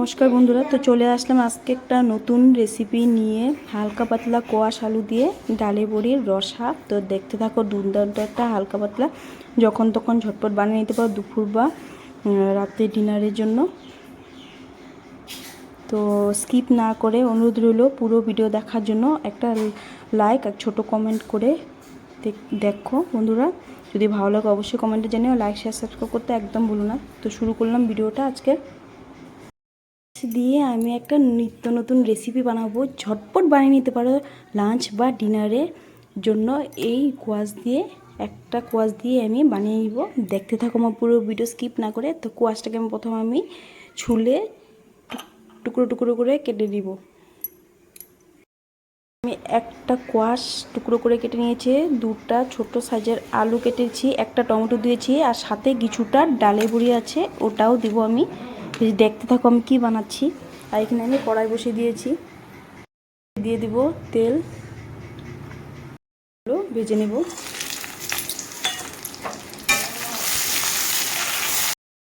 নমস্কার বন্ধুরা, তো চলে আসলাম আজকে একটা নতুন রেসিপি নিয়ে হালকা পাতলা কোয়াশ আলু দিয়ে ডালে বড়ির রসা তো দেখতে থাকো দুর্দান্ত একটা হালকা পাতলা, যখন তখন ঝটপট বানিয়ে নিতে পারো দুপুর বা রাতে ডিনারের জন্য। তো স্কিপ না করে অনুরোধ রইল পুরো ভিডিও দেখার জন্য একটা লাইক আর ছোটো কমেন্ট করে দেখো বন্ধুরা। যদি ভালো লাগে অবশ্যই কমেন্টে জানিও লাইক শেয়ার সাবস্ক্রাইব করতে একদম ভুলো না। তো শুরু করলাম ভিডিওটা আজকে। দিয়ে আমি একটা নিত্য নতুন রেসিপি বানাবো। ঝটপট বানিয়ে নিতে পারো লাঞ্চ বা ডিনারের জন্য। এই কোয়াশ দিয়ে, একটা কোয়াশ দিয়ে আমি বানিয়ে নিব। দেখতে থাকো আমার পুরো ভিডিও স্কিপ না করে। তো কোয়াশটাকে আমি প্রথমে আমি ছুলে টুকরো টুকরো করে কেটে দিব আমি একটা কোয়াশ টুকরো করে কেটে নিয়েছি। দুটা ছোট সাইজের আলু কেটেছি, একটা টমেটো দিয়েছি, আর সাথে কিছুটা ডালে বুড়ি আছে, ওটাও দিব আমি। এই দেখতে থাকো, আমি কী বানাচ্ছি? আর এখানে আমি কড়াই বসিয়ে দিয়েছি। দিয়ে দিব তেল। ভেজে নেব।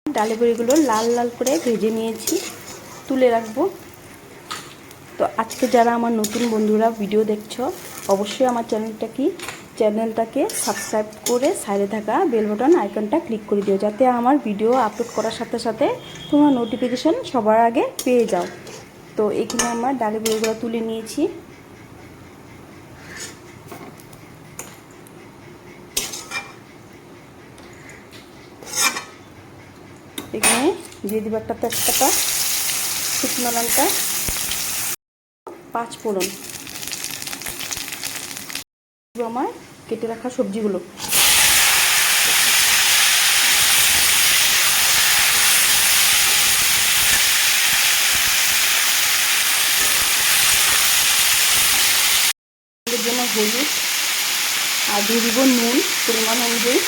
ডালে বড়িগুলো লাল লাল করে ভেজে নিয়েছি। তুলে রাখব। তো আজকে যারা আমার নতুন বন্ধুরা ভিডিও দেখছ, অবশ্যই আমার চ্যানেলটা কি চ্যানেলটাকে সাবস্ক্রাইব করে সাইডে থাকা বেল বাটন আইকনটা ক্লিক করে দিও, যাতে আমার ভিডিও আপলোড করার সাথে সাথে তোমার নোটিফিকেশন সবার আগে পেয়ে যাও। তো এখানে আমার ডালে বড়িগুলো তুলে নিয়েছি। এখানে দিয়ে দিব একটা তেজপাতা, শুকনো লঙ্কা, পাঁচ ফোড়ন। আমার কেটে রাখা সবজিগুলো। জন্য হলুদ আর দিয়ে দিব নুন, পরিমাণ অনুযায়ী।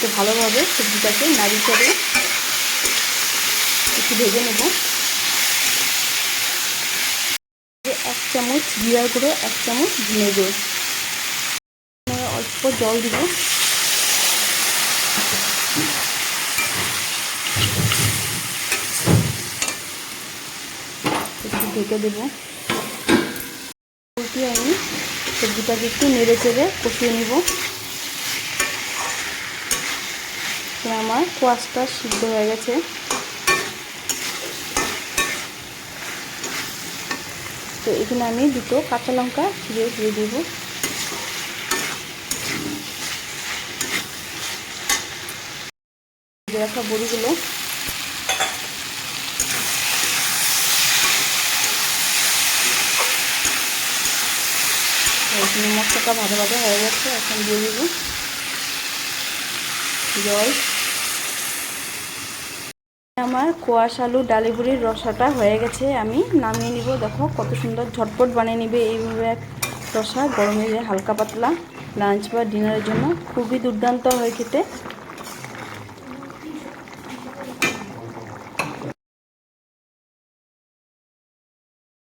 তো ভালোভাবে সবজিটাকে নাড়ি করে একটু ভেজে নেব এক চামচ জিরার গুঁড়ো, এক চামচ ধনে গুঁড়ো। অল্প জল দিব। একটু ঢেকে দেব। উল্টিয়ে আমি সবজিটাকে একটু নেড়ে চেড়ে কষিয়ে নিব। আমার কোয়াশটা সিদ্ধ হয়ে গেছে। তো এখানে আমি দুটো কাঁচা লঙ্কা ছিঁড়ে দিয়ে দেবো। রাখা বড়িগুলো। এখানে মশলাটা ভালো ভালো হয়ে গেছে, এখন দিয়ে দেব। জল। আমার কোয়াশ আলু ডালিবুড়ির রসাটা হয়ে গেছে, আমি নামিয়ে নিব। দেখো কত সুন্দর ঝটপট বানিয়ে নিবে এইভাবে এক রসা, গরমে হালকা পাতলা। লাঞ্চ বা ডিনারের জন্য খুবই দুর্দান্ত হয়ে খেতে।